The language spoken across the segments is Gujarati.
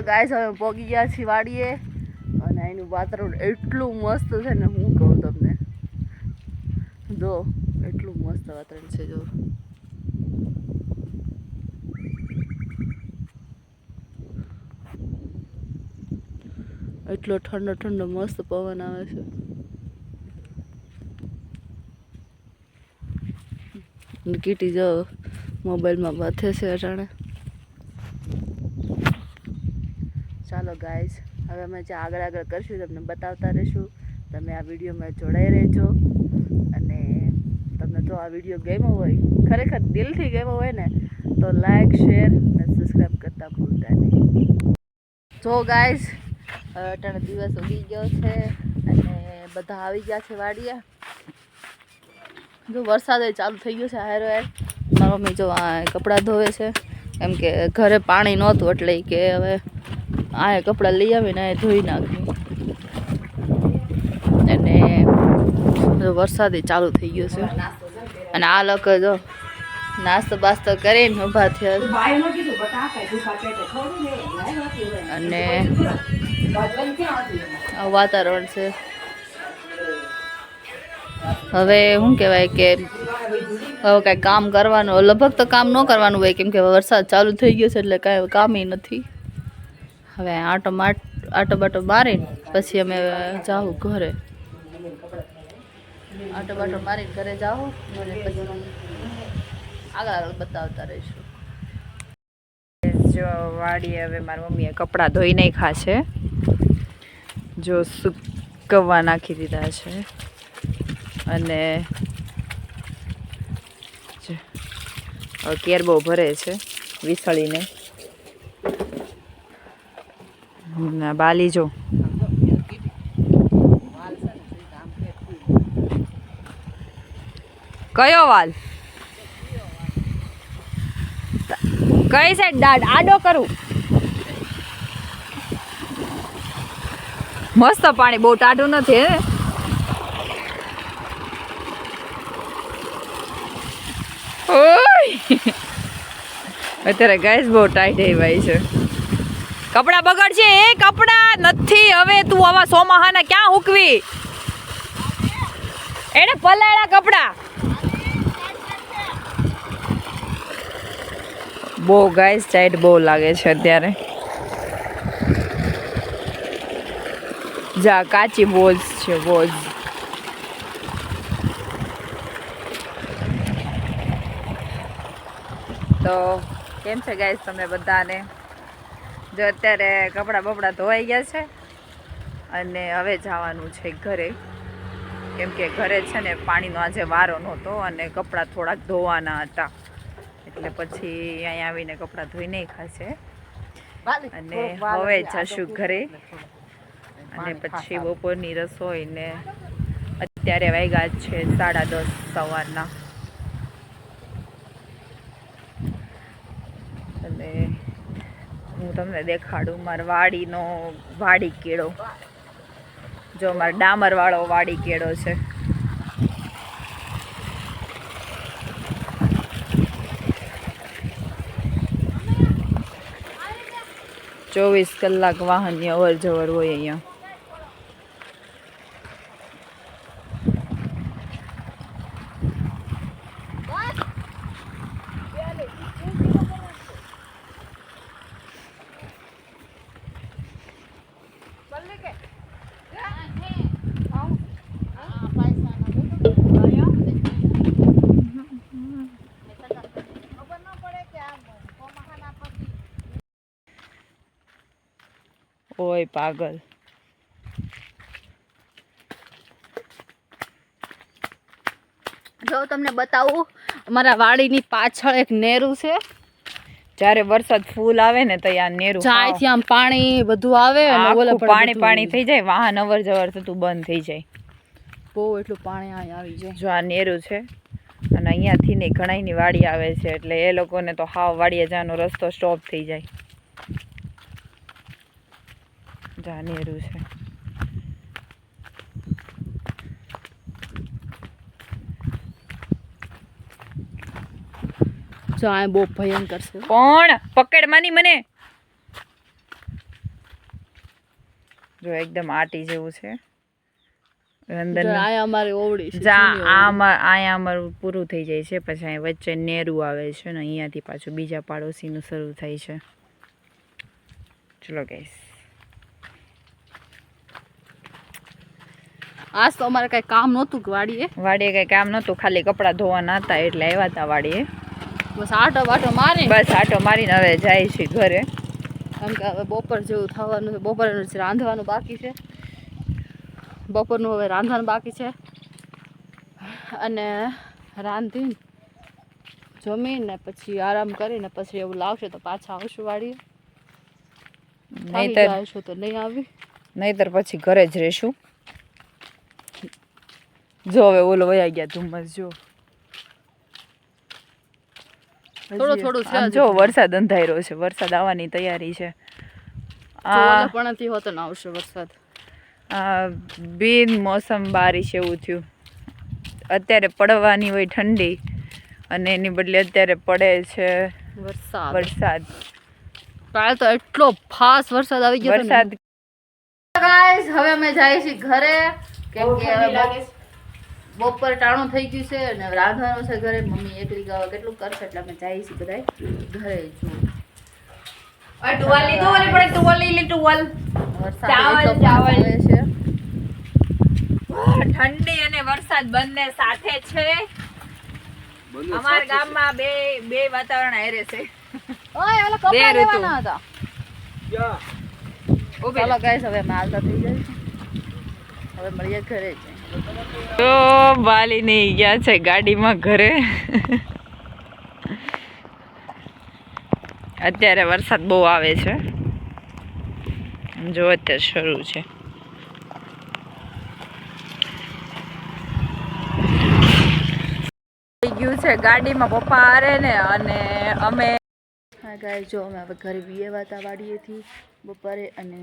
ગાઈસ હવે પોગી ગયા છીએ વાડીએ. અને એનું વાતાવરણ એટલું મસ્ત છે ને, હું કહું તમને. જો, એટલું મસ્ત વાતાવરણ છે, જો. એટલો ઠંડો ઠંડો, મસ્ત પવન આવે છે. કીટી જો મોબાઈલમાં બાથે છે અટાણે ચાલો ગાઈઝ હવે અમે જે આગળ આગળ કરશું, તમને બતાવતા રહીશું. તમે આ વિડીયોમાં જોડાઈ રહેજો. અને તમને જો આ વીડિયો ગમ્યો હોય, ખરેખર દિલથી ગમ્યો હોય ને, તો લાઈક શેર અને સબસ્ક્રાઈબ કરતા ભૂલતા નહીં. જો ગાઈઝ અટાણે દિવસ ઉગી ગયો છે અને બધા આવી ગયા છે વાડીએ જો વરસાદ ચાલુ થઈ ગયો છે હારો યાર મારા મમ્મી જો કપડાં ધોવે છે, કેમ કે ઘરે પાણી નહોતું, એટલે કે હવે આ કપડાં લઈ આવીને આ ધોઈ નાખ્યું અને વરસાદ ચાલુ થઈ ગયો છે. અને આ લોકો જો નાસ્તો બાસ્તો કરીને ઊભા થયા અને વાતાવરણ છે. હવે શું કહેવાય કે હવે કાંઈ કામ કરવાનું, લગભગ તો કામ ન કરવાનું હોય, કેમ કે વરસાદ ચાલુ થઈ ગયો છે એટલે કાંઈ કામ નથી. હવે આટો માટ, આટો બાટો મારીને પછી અમે જાઉં ઘરે. આટો બાટો મારીને ઘરે જાઉં અને આગળ બતાવતા રહીશું. જો વાડીએ હવે મારી મમ્મીએ કપડાં ધોઈ નાખ્યા છે. જો સુકવવા નાખી દીધા છે. અને કેર બહુ ભરે છે, વિસળીને. ના, બાલી જો. કયો વાલ? કઈ સાઈડ દાડ આડો કરું. મસ્ત પાણી, બહુ ટાઢું નથી, હે? અત્યારે ગેસ બહુ ટાઈટ એવાય છે. કપડા બગડશે, એ કપડા નથી. હવે તું આવા સોમાહાના ક્યાં હુકવી? એને પલાળા કપડા. બહુ ગાઈસ, સાઈડ બહુ લાગે છે અત્યારે. જા, કાચી બોઝ છે બોઝ તો કેમ છે ગાઈસ તમે બધાને? જો અત્યારે કપડાં બપડા ધોવાઈ ગયા છે અને હવે જવાનું છે ઘરે. કેમ કે ઘરે છે ને પાણીનો આજે વારો નહોતો અને કપડાં થોડાક ધોવાના હતા. એટલે પછી અહીંયા આવીને કપડાં ધોઈ નહીં ખાશે અને હવે જશું ઘરે. અને પછી બપોરની રસોઈ ને અત્યારે વાગ્યા છે સાડા દસ સવારના. અને હું તમને દેખાડું મારા વાડીનો વાડી કેળો. જો મારો ડામરવાળો વાડી કેળો છે. ચોવીસ કલાક વાહનની અવર જવર હોય અહીંયા. ઓય પાગલ. જો તમને બતાવું અમારા વાડીની પાછળ એક નેરું છે. જ્યારે વરસાદ ફૂલ આવે ને તો આ નેરું જ્યાંથી આમ પાણી બધું આવે પણ પાણી થઈ જાય વાહન અવર જવર થતું બંધ થઈ જાય. બહુ એટલું પાણી અહીં આવી જાય. જો આ નેરું છે અને અને અહીંયાથી ને ઘણાની વાડી આવે છે એટલે એ લોકોને તો હાવ વાડીએ જવાનો રસ્તો સ્ટોપ થઈ જાય. જાનેરું છે. જો આ બહુ ભયંકર છે. કોણ? પકડ માની મને. જો એકદમ આટી જેવું છે. અંદર આયા ઓવડી જા અમારું પૂરું થઈ જાય છે. પછી અહીં વચ્ચે નેરું આવે છે ને અહીંયાથી પાછું બીજા પાડોશીનું શરૂ થાય છે. ચલો ગઈશ આજ તો અમારે કઈ કામ નહોતું કે વાડીએ. વાડીએ કઈ કામ નહોતું ખાલી કપડાં ધોવાના હતા એટલે આવ્યા હતા વાડીએ. બસ આટો વાટો મારી બસ આટો મારીને હવે જાય છે ઘરે. કારણ કે હવે બપોર જેવું થવાનું છે બપોરનું રાંધવાનું બાકી છે. બપોરનું હવે રાંધવાનું બાકી છે. અને રાંધીને જમીને પછી આરામ કરીને પછી એવું લાવશે તો પાછા આવશું વાડીએ. નહીં નહીતર આવશું તો નહીં આવી. નહીતર પછી ઘરે જ રહીશું. જો હવે ઓલો વયા ગયા ધુમ્મસ જો. થોડો થોડો છે જો વરસાદ અંધાર્યો છે વરસાદ આવવાની તૈયારી છે. આ પણથી હોતો ને આવશે વરસાદ. આ બિન મોસમ બારિશ એવું થયું. અત્યારે પડવાની હોય ઠંડી અને એની બદલે અત્યારે પડે છે વરસાદ. વરસાદ. કાલ તો એટલો ફાસ વરસાદ આવી ગયો વરસાદ ગાઈસ હવે અમે જઈએ છીએ ઘરે. કેમ કે હવે બપોર ટાણું થઈ ગયું છે અને રાંધવાનું છે ઘરે. મમ્મી એકલી ગાવા કેટલું કરશે એટલે અમે જઈએ છીએ બધા ઘરે જો. ટુવાલ લીધું અને પણ ટુવાલ લઈ લે ટુવાલ ચાવલ, ચાવલ. છે. ઠંડી અને વરસાદ બંને સાથે છે. અમારા ગામમાં બે બે વાતાવરણ હેરે છે. ઓય ઓલા કપડા. લેવાના હતા. ચાલો ગાઈસ હવે માલ હાલતા થઈ જાય હવે મળીએ ઘરે જ. તો બાલી નહીં ગયા છે ગાડીમાં ઘરે. અત્યારે વરસાદ બહુ આવે છે. જો અત્યારે શરૂ છે. ગયું છે ગાડીમાં પપ્પા આરે ને અને અમે હા ગાય જો અમે હવે ઘરે વીએ હતા વાડીએથી બપોરે અને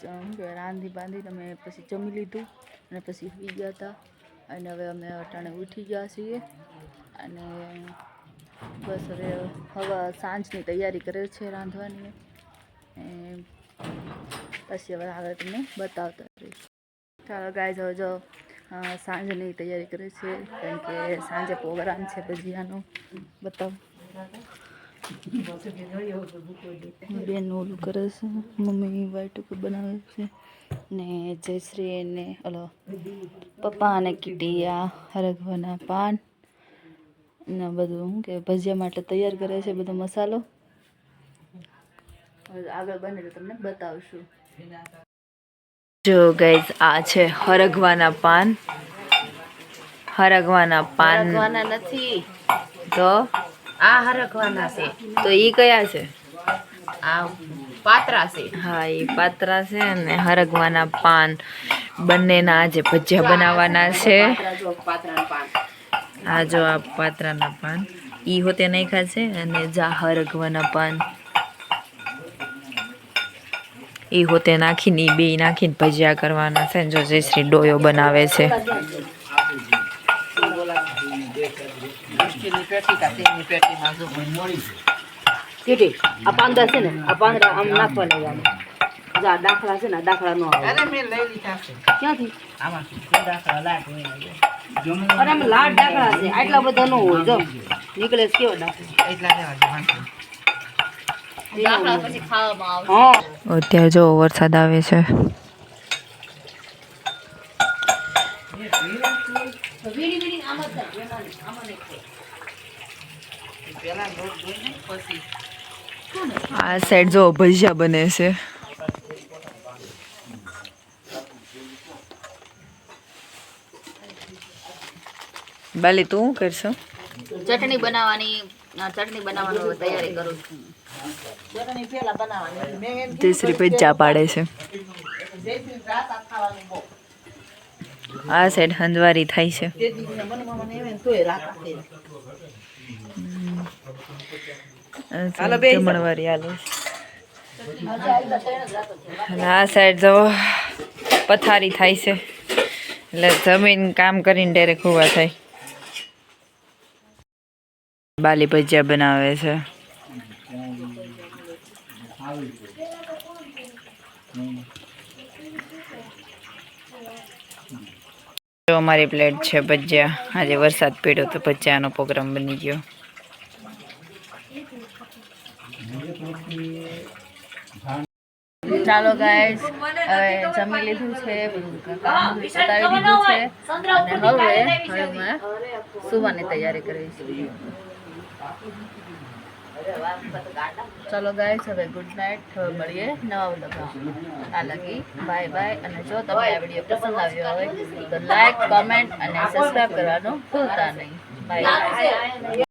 શું કહેવાય રાંધી બાંધીને અમે પછી જમી લીધું અને પછી સુઈ ગયા હતા. અને હવે અમે અટાણે ઉઠી ગયા છીએ અને બસ હવે હવે સાંજની તૈયારી કરે છે રાંધવાની. પછી હવે આગળ તમને બતાવતા રહીશ. ચાલો ગાય હવે જો સાંજની તૈયારી કરે છે. કેમ કે સાંજે પ્રોગ્રામ છે ભજીયાનો. બતાવ. બેન ઓલું કરે છે. મમ્મી વાઈટ ઉપર બનાવે છે. ને જયશ્રી ને ઓલો પપ્પા અને કીટીયા હરગવાના પાન ને બધું શું કે ભજીયા માટે તૈયાર કરે છે બધો મસાલો. આગળ બને તો તમને બતાવશું. જો ગાઈઝ આ છે હરગવાના પાન. હરગવાના પાન. નથી. તો આ હરખવાના છે. તો ઈ કયા છે? આ પાત્રા છે. હા એ પાત્રા છે અને હરગવાના પાન. બંનેના આજે ભજીયા બનાવવાના છે. આ જો આ પાત્રાના પાન. ઈ હોતે નાખ્યા છે અને જા હરગવાના પાન. ઈ હોતે નાખીને એ બે નાખીને ભજીયા કરવાના છે જો જયશ્રી ડોયો બનાવે છે. મુશ્કેલની પેટી કા તેની પેટીમાં જો કેટી આ પાંદા છે ને આ પાંદડા આમ નાખવા લેવાના જા દાખલા છે ને દાખલા નો આવે અરે મેં લઈ લીધા છે ક્યાંથી આમાં દાખલા લાગ હોય અરે આમ લાડ દાખલા છે આટલા બધા નો હોય જો નીકળે છે કેવો દાખલા એટલા લેવા વરસાદ આવે પછી પેલા લોટ જોઈને પછી. આ સાઈડ જો ભજીયા બને છે. બાલી તું શું કરશો? ચટણી બનાવવાની આ ચટણી બનાવવાની તૈયારી કરું છું. ચટણી પેલા બનાવવાની. મેં એમ જયશ્રી ભજીયા પાડે છે. જયશ્રી રાત ખાવાનું બહુ. આ સાઈડ હંદવારી થાય છે. જમણવારી આલે આ સાઈડ જો પથારી થાય છે. એટલે જમીન કામ કરીને ડેરેક ઊભા થાય. બાલી ભજીયા બનાવે છે. જો અમારી પ્લેટ છે ભજીયા. આજે વરસાદ પડ્યો તો ભજીયાનો પ્રોગ્રામ બની ગયો. ચાલો ગાઈસ હવે જમી લીધું છે કામ દીધું છે, અને હવે હવે સુવાની તૈયારી કરીશ. ચલો ગાય હવે ગુડ નાઇટ મળીએ નવા વ્લોગમાં આ લગી. બાય બાય અને જો તમને આ વીડિયો પસંદ આવ્યો હોય, તો લાઈક કમેન્ટ અને સબસ્ક્રાઈબ કરવાનું ભૂલતા નહીં. બાય